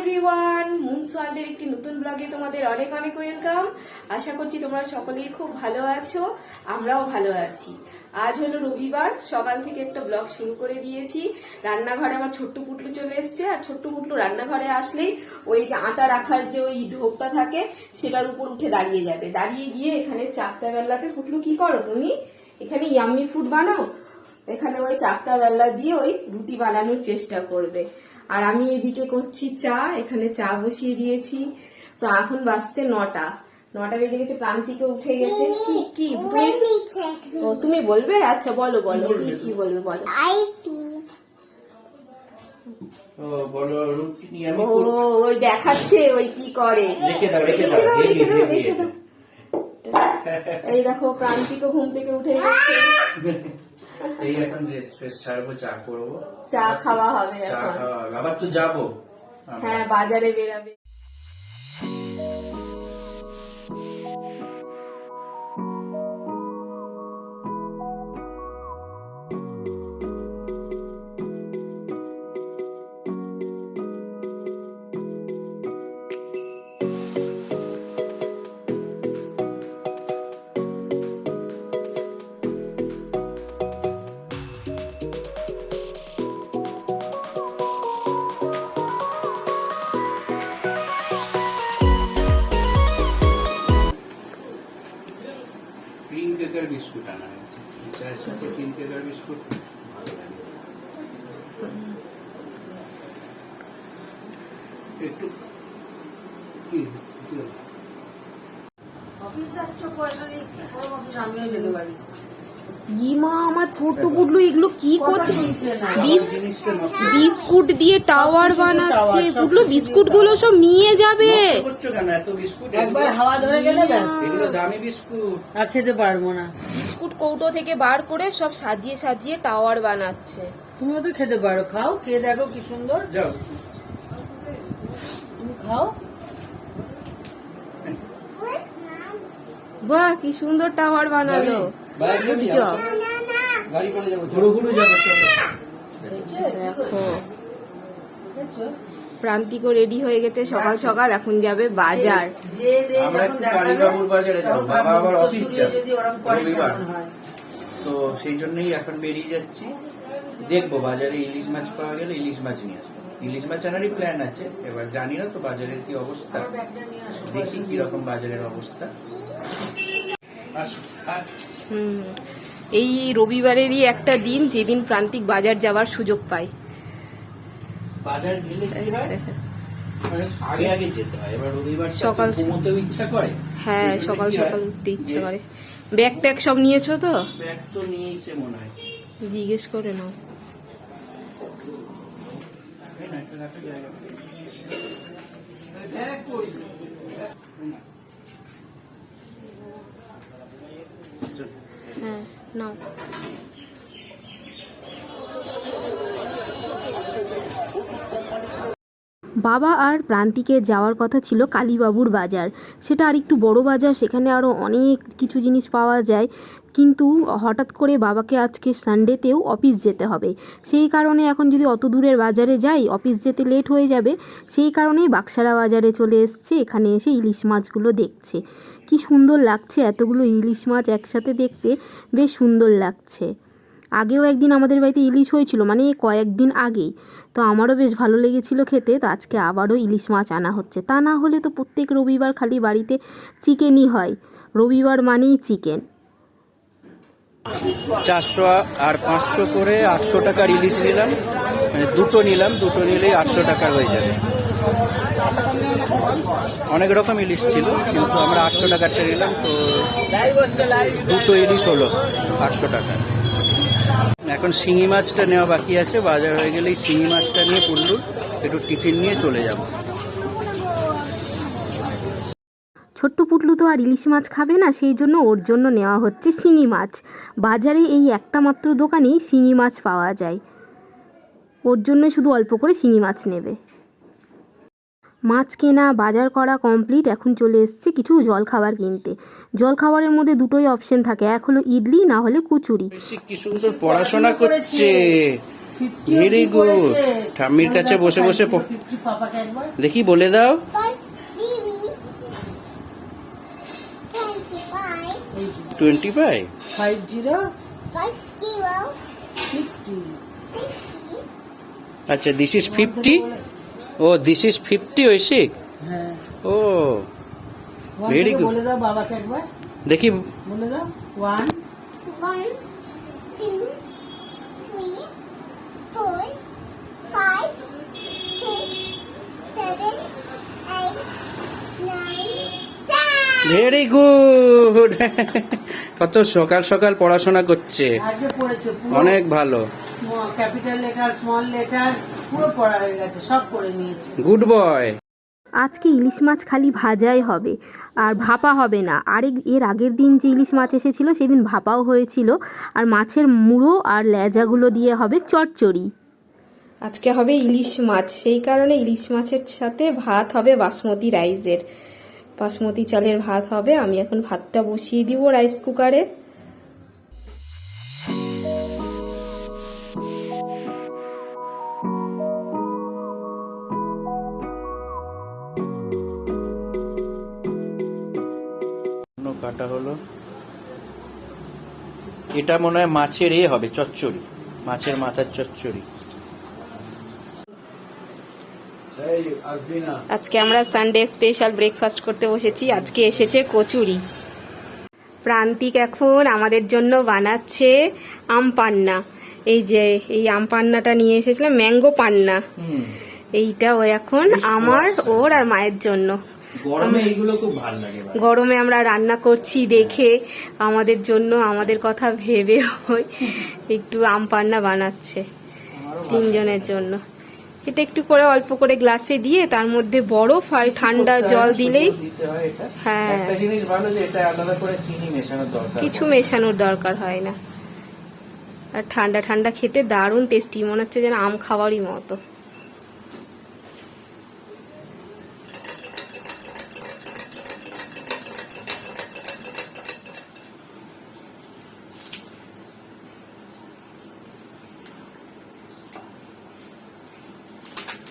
Everyone moon একটি নতুন ব্লগে তোমাদের অনেক অনেক ওয়েলকাম আশা করছি তোমরা সকলেই খুব ভালো আছো, আমরাও ভালো আছি। আজ হলো রবিবার, সকাল থেকে একটা ব্লগ শুরু করে দিয়েছি। রান্নাঘরে আমার ছোট্ট পুটলু চলে এসছে, আর ছোট্ট পুটলু রান্নাঘরে আসলেই ওই যে আটা রাখার যে ওই ঢোকটা থাকে, সেটার উপর উঠে দাঁড়িয়ে যাবে। দাঁড়িয়ে গিয়ে এখানে চারটা বেলাতে পুটলু কি করো তুমি? এখানে ইয়াম্মি ফুড বানাও, এখানে ওই চারটা বেলা দিয়ে ওই রুটি বানানোর চেষ্টা করবে। আর আমি এদিকে করছি চা এখানে চা বসিয়ে দিয়েছি। এখন বাজছে নটা। নটা বেজে গেছে প্রান্তিকে উঠে গেছে। কি কি তুমি- ও তুমি বলবে? আচ্ছা বলো বলো। কি কি বলবে বলো। ও বলো রুটি নিয়ে আমি ও করব। ওই দেখাচ্ছে ওই কি করে। এই দেখো প্রান্তিকও ঘুম থেকে উঠে গেছে। এই এখন রেস্ট ছাড়বো চা করব। চা খাওয়া হবে চা এখন। খাওয়া হবে। আবার তো যাব। হ্যাঁ বাজারে বেরাবে। ইমা আমার ছোট এগুলো কি করছে? নষ্ট বিস্কুট দিয়ে টাওয়ার বানাচ্ছে। বুডলু বিস্কুটগুলো সব নিয়ে যাবে। নষ্ট করছ কেন? এত বিস্কুট একবার হাওয়া ধরে গেলে এগুলো দামি বিস্কুট। আর খেতে পারব না। বিস্কুট কৌটো থেকে বার করে সব সাজিয়ে সাজিয়ে টাওয়ার বানাচ্ছে। তুমিও তো খেতে পারো খাও খেয়ে দেখো কি সুন্দর। যাও। খাও। বাহ কি সুন্দর টাওয়ার বানালো। গাড়ি করে যাব ঘুরো ঘুরো যাব দেখো প্রান্তিকও রেডি হয়ে গেছে সকাল সকাল এখন যাবে বাজার। বাবা আবার অফিস হয়? তো সেই জন্যই এখন বেরিয়ে যাচ্ছি। দেখব বাজারে ইলিশ মাছ পাওয়া গেলে ইলিশ মাছ নিয়ে আসব। ইলিশ মাছ আনারই প্ল্যান আছে এবার জানি না তো বাজারের কি অবস্থা। আমার কি। দেখি কীরকম বাজারের অবস্থা। হুম এই রবিবারেরই একটা দিন যেদিন প্রান্তিক বাজার যাওয়ার সুযোগ পায় বাজার গেলে হয়? মানে আগে আগে যেতে হয় এবার রবিবার সকাল- ঘুমোতেও ইচ্ছা করে। হ্যাঁ সকাল সকাল উঠতে ইচ্ছে করে। ব্যাগ ট্যাগ সব নিয়েছো তো? ব্যাগ তো নিয়েছে মনে হয়। জিজ্ঞেস করে নাও এই না, একটা রাখার জায়গা নেই। ব্যাগ কই? ব্যাগ কই না? চল। হ্যাঁ নাও। বাবা আর প্রান্তিকের যাওয়ার কথা ছিল কালীবাবুর বাজার। সেটা আর একটু বড় বাজার, সেখানে আরও অনেক কিছু জিনিস পাওয়া যায়। কিন্তু হঠাৎ করে বাবাকে আজকে সানডেতেও অফিস যেতে হবে। সেই কারণে এখন যদি অত দূরের বাজারে যাই, অফিস যেতে লেট হয়ে যাবে। সেই কারণেই বাক্সারা বাজারে চলে এসছে, এখানে এসে ইলিশ মাছগুলো দেখছে। কি সুন্দর লাগছে, এতগুলো ইলিশ মাছ একসাথে দেখতে, বেশ সুন্দর লাগছে। আগেও একদিন আমাদের বাড়িতে ইলিশ হয়েছিল মানে কয়েকদিন আগেই। তো আমারও বেশ ভালো লেগেছিল খেতে, তো আজকে আবারও ইলিশ মাছ আনা হচ্ছে। তা না হলে তো প্রত্যেক রবিবার খালি বাড়িতে চিকেনই হয়। রবিবার মানেই চিকেন। চারশো আর পাঁচশো করে আটশো টাকার ইলিশ নিলাম। মানে দুটো নিলাম, দুটো নিলেই আটশো টাকা হয়ে যাবে। অনেক রকম ইলিশ ছিল, কিন্তু আমরা আটশো টাকারটা নিলাম, তো দুটো ইলিশ হলো আটশো টাকা। এখন শিঙি মাছটা নেওয়া বাকি আছে, বাজার হয়ে গেলেই শিঙি মাছটা নিয়ে পুল্লুর একটু টিফিন নিয়ে চলে যাব। ছোট্ট পুটলু তো আর ইলিশ মাছ খাবে না, সেই জন্য ওর জন্য নেওয়া হচ্ছে শিঙি মাছ। বাজারে এই একটা মাত্র দোকানেই শিঙি মাছ পাওয়া যায়। ওর জন্য শুধু অল্প করে শিঙি মাছ নেবে। মাছ কেনা বাজার করা কমপ্লিট এখন চলে এসছে কিছু জলখাবার কিনতে। জলখাবারের মধ্যে দুটোই অপশন থাকে এক হলো ইডলি না হলে কুচুরি। কি সুন্দর পড়াশোনা করছে। Very good. ঠাম্মির কাছে বসে বসে দেখি বলে দাও। Twenty five five zero. আচ্ছা দিস ইজ ফিফটি ও দিস ইজ ফিফটি ঐশিক হ্যাঁ ও ওয়ান থেকে good. বলে দাও বাবাকে একবার দেখি বলে দাও one nine, ten. Very good কত সকাল সকাল পড়াশোনা করছে। অনেক ভালো। ক্যাপিটাল লেটার স্মল লেটার পুরো পড়া হয়ে গেছে সব পড়ে নিয়েছে। গুড বয় আজকে ইলিশ মাছ খালি ভাজাই হবে আর ভাপা হবে না। আরেক এর আগের দিন যে ইলিশ মাছ এসেছিল সেদিন ভাপাও হয়েছিল আর মাছের মুড়ো আর লেজাগুলো দিয়ে হবে চটচড়ি। আজকে হবে ইলিশ মাছ সেই কারণে ইলিশ মাছের সাথে ভাত হবে বাসমতি রাইসের। বাসমতি চালের ভাত হবে। আমি এখন ভাতটা বসিয়ে দিব রাইস কুকারে কাটা হলো। এটা মনে হয় মাছের এ হবে, চচ্চড়ি। মাছের মাথার চচ্চড়ি। আজকে আমরা সানডে স্পেশাল ব্রেকফাস্ট করতে বসেছি। আজকে এসেছে কচুরি। প্রান্তিক এখন আমাদের জন্য বানাচ্ছে আম পান্না। এই যে এই আম পান্নাটা নিয়ে এসেছিলাম ম্যাঙ্গো পান্না। এইটা ও এখন আমার ওর আর মায়ের জন্য। গরমে আমরা রান্না করছি দেখে আমাদের জন্য আমাদের কথা ভেবে ওই একটু আম পান্না বানাচ্ছে তিনজনের জন্য। এটা একটু করে অল্প করে গ্লাসে দিয়ে তার মধ্যে বরফ আর ঠান্ডা জল দিলেই হয় এটা। হ্যাঁ। একটা জিনিস ভালো যে এটা আলাদা করে চিনি মেশানোর দরকার কিছু মেশানোর দরকার হয় না। আর ঠান্ডা ঠান্ডা খেতে দারুণ টেস্টি মনে হচ্ছে যেন আম খাওয়ারই মতো।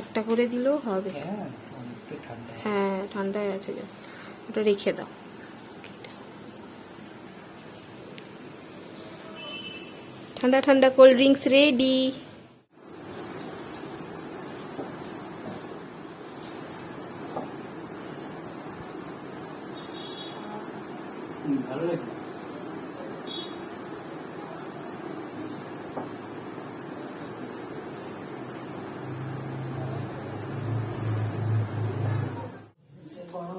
একটা করে দিলেও হবে। হ্যাঁ ঠান্ডা হ্যাঁ ঠান্ডায় আছে ওটা রেখে দাও। ঠান্ডা ঠান্ডা কোল্ড ড্রিঙ্কস রেডি ভালো লাগে গরম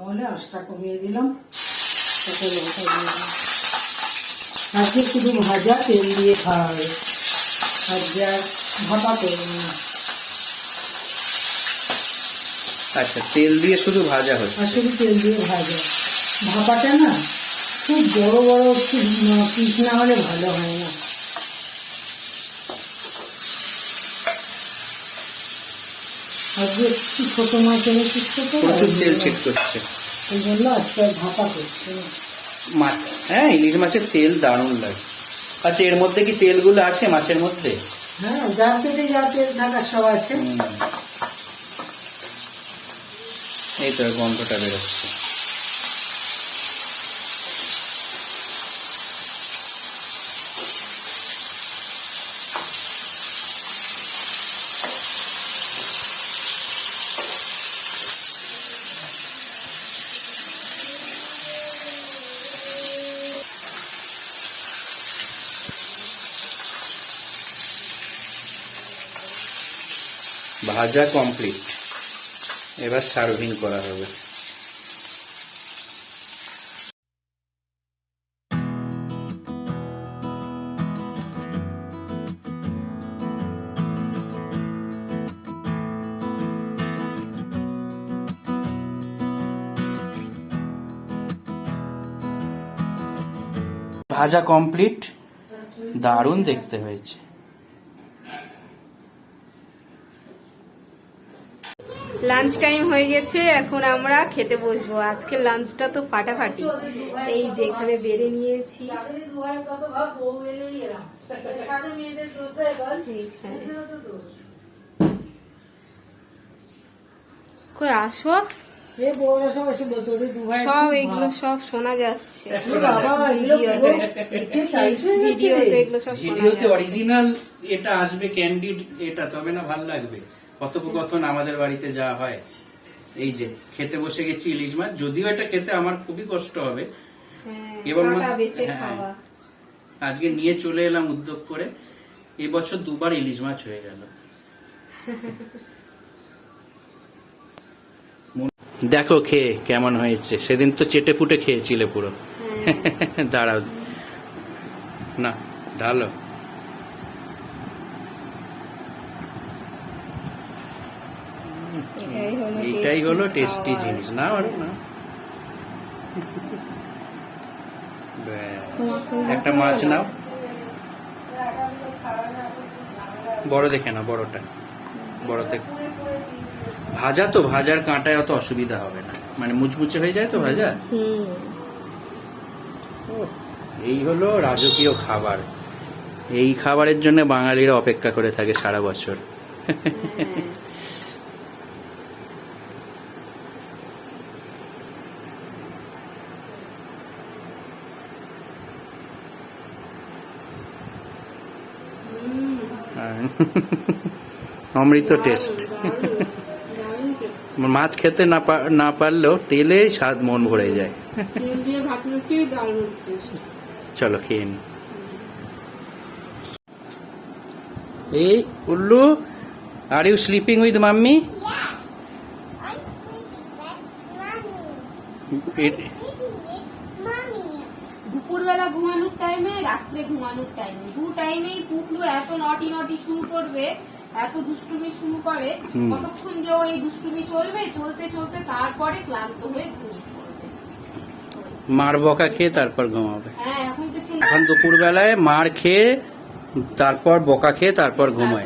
আঁচটা কমিয়ে দিলাম। তাতে লঙ্কা দিয়ে দিলাম। আজকে শুধু ভাজা তেল দিয়ে খাওয়া হবে ভাজা ভাপা নিই আচ্ছা তেল দিয়ে শুধু ভাজা হচ্ছে? আর শুধু তেল দিয়ে ভাজা। ভাপাটা না খুব বড় বড় একটু পিস না হলে ভালো হয় না। আজকে একটু ছোট মাছ এনেছিস প্রচুর তেল ছিট করছে এই জন্য আজকে ভাপা করছে মাছ হ্যাঁ ইলিশ মাছের তেল দারুণ লাগে। আচ্ছা এর মধ্যে কি তেলগুলো আছে মাছের মধ্যে? হ্যাঁ যার তেলে যা তেল থাকার সব আছে। এই তো গন্ধটা বেরোচ্ছে। ভাজা কমপ্লিট এবার সার্ভিং করা হবে। ভাজা কমপ্লিট দারুণ দেখতে হয়েছে। লাঞ্চ টাইম হয়ে গেছে এখন আমরা খেতে বসবো। আজকে লাঞ্চটা তো ফাটাফাটি। এই যে এখানে বেড়ে নিয়েছি। কই আসো? সব এগুলো সব শোনা যাচ্ছে। এগুলো ভিডিওতে সব ভিডিওতে অরিজিনাল এটা আসবে ক্যান্ডিড এটা তবে না ভালো লাগবে। কথোপকথন আমাদের বাড়িতে যা হয় এই যে খেতে বসে গেছি ইলিশ মাছ যদিও এটা খেতে আমার খুবই কষ্ট হবে। হ্যাঁ, এবং হ্যাঁ। খাওয়া। আজকে নিয়ে চলে এলাম উদ্যোগ করে এবছর দুবার ইলিশ মাছ হয়ে গেল। দেখো খেয়ে কেমন হয়েছে সেদিন তো চেটে পুটে খেয়েছিলে পুরো। হ্যাঁ। দাঁড়াও। না ঢালো। এটাই হলো এইটাই হলো টেস্টি জিনিস না আরও না? একটা মাছ নাও। বড় দেখে না বড়টা। বড় থেকে ভাজা তো ভাজার কাঁটায় অত অসুবিধা হবে না। মানে মুচমুচে হয়ে যায় তো ভাজা? এই হলো রাজকীয় খাবার। এই খাবারের জন্য বাঙালিরা অপেক্ষা করে থাকে সারা বছর। অমৃত টেস্ট মাছ খেতে না না পারলেও তেলে স্বাদ মন ভরে যায়। চলো খেয়ে নি। এই Ullu are you sleeping with mummy দুপুরবেলা ঘুমানোর টাইমে রাত্রে ঘুমানোর টাইমে দু টাইমেই পুকলু এত নটি নটি শুরু করবে এত দুষ্টুমি শুরু করে। কতক্ষণ যে ওর এই দুষ্টুমি চলবে চলতে চলতে তারপরে ক্লান্ত হয়ে ঘুমিয়ে পড়বে। মার বকা খেয়ে তারপর ঘুমাবে। হ্যাঁ এখন তো এখন দুপুর বেলায় মার খেয়ে তারপর বকা খেয়ে তারপর ঘুমায়।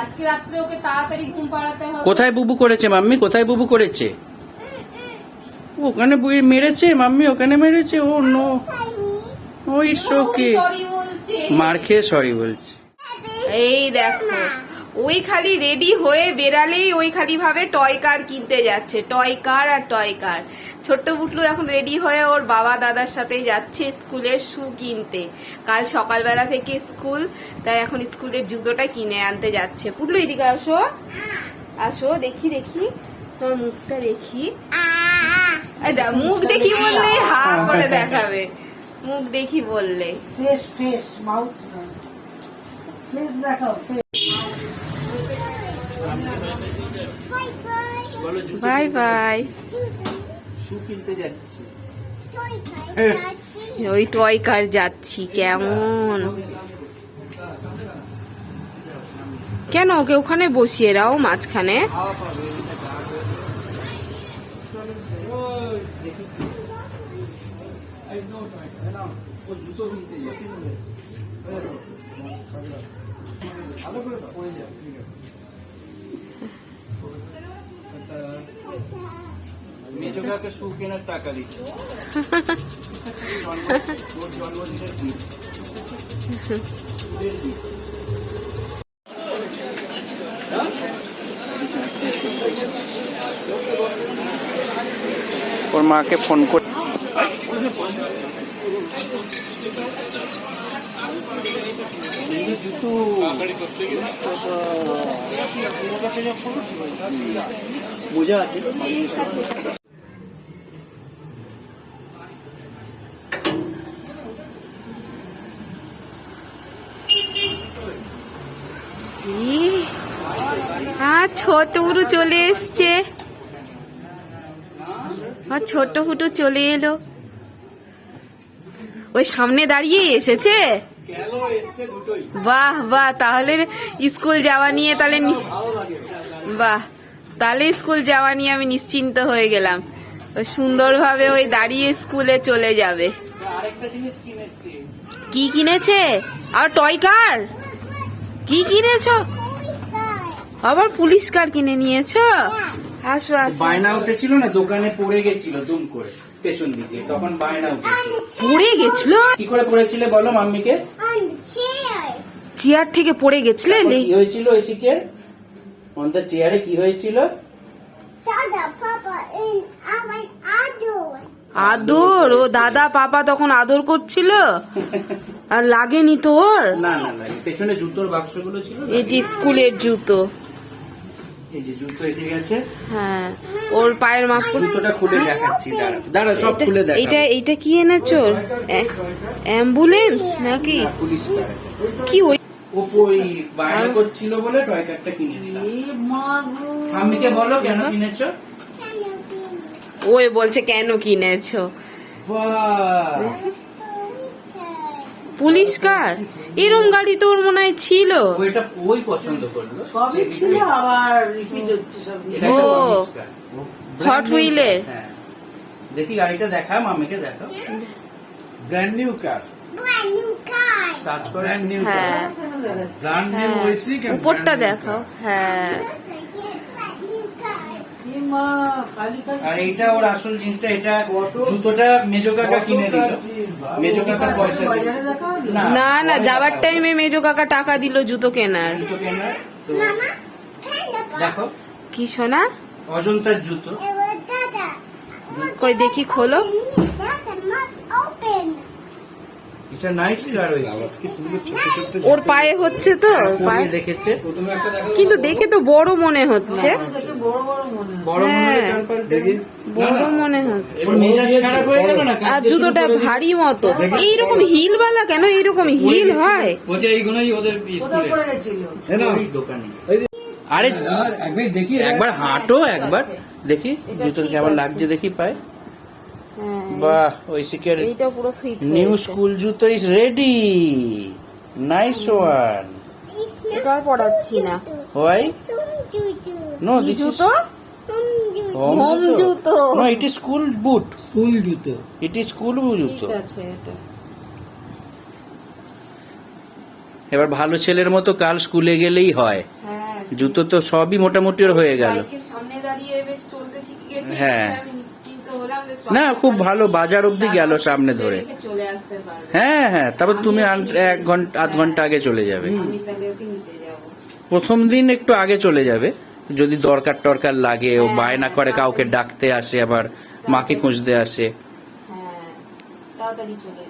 আজকে রাত্রে ওকে তাড়াতাড়ি ঘুম পাড়াতে হবে। কোথায় বুবু করেছে মাম্মি? কোথায় বুবু করেছে? ওখানে বই মেরেছে মাম্মি ওখানে মেরেছে? ও নো ও ওকে মার খেয়ে সরি বলছে। এই দেখো ওই খালি রেডি হয়ে বেরালেই ওই খালি ভাবে টয় কার কিনতে যাচ্ছে টয় কার আর টয় কার ছোট্ট পুটলু এখন রেডি হয়ে ওর বাবা দাদার সাথে যাচ্ছে স্কুলের শু কিনতে। কাল সকালবেলা থেকে স্কুল তাই এখন স্কুলের জুতোটা কিনে আনতে যাচ্ছে। পুটলু এদিকে আসো। আসো দেখি দেখি। তোমার মুখটা দেখি। মুখ দেখি বললে হা করে দেখাবে। মুখ দেখি বললে। ফেস ফেস মাউথ ফেস দেখাও face। Bye bye. বলো জুতো বাই। বাই শু কিনতে যাচ্ছি. ওই টয় কার যাচ্ছি কেমন? কেন ওকে ওখানে বসিয়ে দাও মাঝখানে? মেজো কাকে কেনার টাকা দিচ্ছে জন্মদিনের। ওর মাকে ফোন করে আর ছোট ফুটু চলে এসছে। আর ছোট ফুটু চলে এলো। ওই সামনে দাঁড়িয়ে এসেছে? বাহ বাহ তাহলে স্কুল যাওয়া নিয়ে তাহলে বাহ তাহলে স্কুল যাওয়া নিয়ে আমি নিশ্চিন্ত হয়ে গেলাম। সুন্দরভাবে ওই দাঁড়িয়ে স্কুলে চলে যাবে। কি কিনেছে? আর টয় কার কি কিনেছো. আবার পুলিশ কার কিনে নিয়েছো? আসো আসো। বায়না উঠেছিল না? দোকানে পড়ে গেছিল দুম করে। পেছন দিকে তখন বায়না উঠেছে। পড়ে গেছিল? কি করে পড়েছিলে বলো মাম্মিকে? চেয়ার থেকে পড়ে গেছিলে কি হয়েছিল ঐশিকের অন দ্য চেয়ারে কি হয়েছিল. আদর। ও দাদা পাপা তখন আদর করছিল? আর লাগেনি তোর? না না না পেছনে জুতোর বাক্সগুলো ছিল এটি স্কুলের জুতো। এই যে জুতো এসে গেছে। হ্যাঁ ওর পায়ের মাপ জুতোটা খুলে দেখাচ্ছি দাঁড়া দাঁড়া সব খুলে দেখা এইটা এইটা কি এনেছো? অ্যাম্বুলেন্স নাকি? পুলিশ কি ওই ও ওই বায়না করছিল বলে টয় কারটা কিনে দিলাম এ মা গো। মাম্মিকে বলো কেন কিনেছো? ওই বলছে কেন কিনেছো? বাহ! পুলিশ কার এরম গাড়ি তো ওর মনে হয় ছিল। ওইটা ওই পছন্দ করল। সবই ছিল আবার রিপিট হচ্ছে সব এটা একটা ও। কার। হট হুইলের হ্যাঁ। দেখি গাড়িটা দেখা মামিকে দেখো brand new car. Brand new car. আর এইটা ওর আসল জিনিসটা এটা জুতোটা মেজো কাকা কিনে দিল। মেজো কাকার পয়সা? না না যাওয়ার টাইমে মেজো কাকা টাকা দিল জুতো কেনার। জুতো কেনার তো দেখো। কি সোনা? অজন্তার জুতো. কই দেখি খোলো। এটা নাইস কার হয়েছে কি সুন্দর ছোট ছোট ওর পায়ে হচ্ছে তো? পায়ে? দেখেছে। প্রথমে একটা দেখো কিন্তু দেখে তো বড় মনে হচ্ছে। বড় বড় মনে হয় মনে হলে হ্যাঁ। মনে হচ্ছে। হয়ে আর জুতোটা ভারী মতো। এইরকম হিলওয়ালা কেন? এইরকম হিল হয়। বলছে এইগুলোই ওদের স্কুলে। পড়ে গেছিল? ওই দোকানে। আরে একবার দেখি। একবার হাঁটো একবার। দেখি জুতোর কেমন লাগছে দেখি পায়। হ্যাঁ বাহ ঐশিকের এইটা পুরো ফিট নিউ স্কুল জুতো ইজ রেডি নাইস ওয়ান এটা আর পড়াচ্ছি না। হোয়াই নো দিস ইজ জুতো? হোম জুতো। No it is school boot school জুতো। ইট ইজ স্কুল জুতো ঠিক আছে এটা। এবার ভালো ছেলের মতো কাল স্কুলে গেলেই হয়। হ্যাঁ জুতো তো সবই মোটামুটি হয়ে গেল। সামনে দাঁড়িয়ে বেশ চলতে শিখে গেছে হ্যাঁ। না খুব ভালো। বাজার অব্দি গেল সামনে ধরে। হ্যাঁ হ্যাঁ তারপর তুমি এক ঘণ্টা আধ ঘণ্টা আগে চলে যাবে। প্রথম দিন একটু আগে চলে যাবে। যদি দরকার টরকার লাগে ও হ্যাঁ, বায়না করে কাউকে ডাকতে আসে আবার মাকে খুঁজতে আসে। হ্যাঁ তাড়াতাড়ি চলে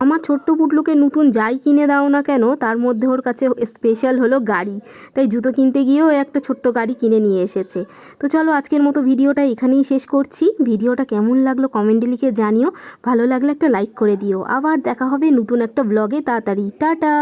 আমার ছোট্ট পুটলুকে নতুন যাই কিনে দাও না কেন, তার মধ্যে ওর কাছে স্পেশাল হলো গাড়ি। তাই জুতো কিনতে গিয়েও একটা ছোট্ট গাড়ি কিনে নিয়ে এসেছে। তো চলো আজকের মতো ভিডিওটা এখানেই শেষ করছি। ভিডিওটা কেমন লাগল কমেন্টে লিখে জানিও। ভালো লাগলে একটা লাইক করে দিও। আবার দেখা হবে নতুন একটা ব্লগে তাড়াতাড়ি। টাটা!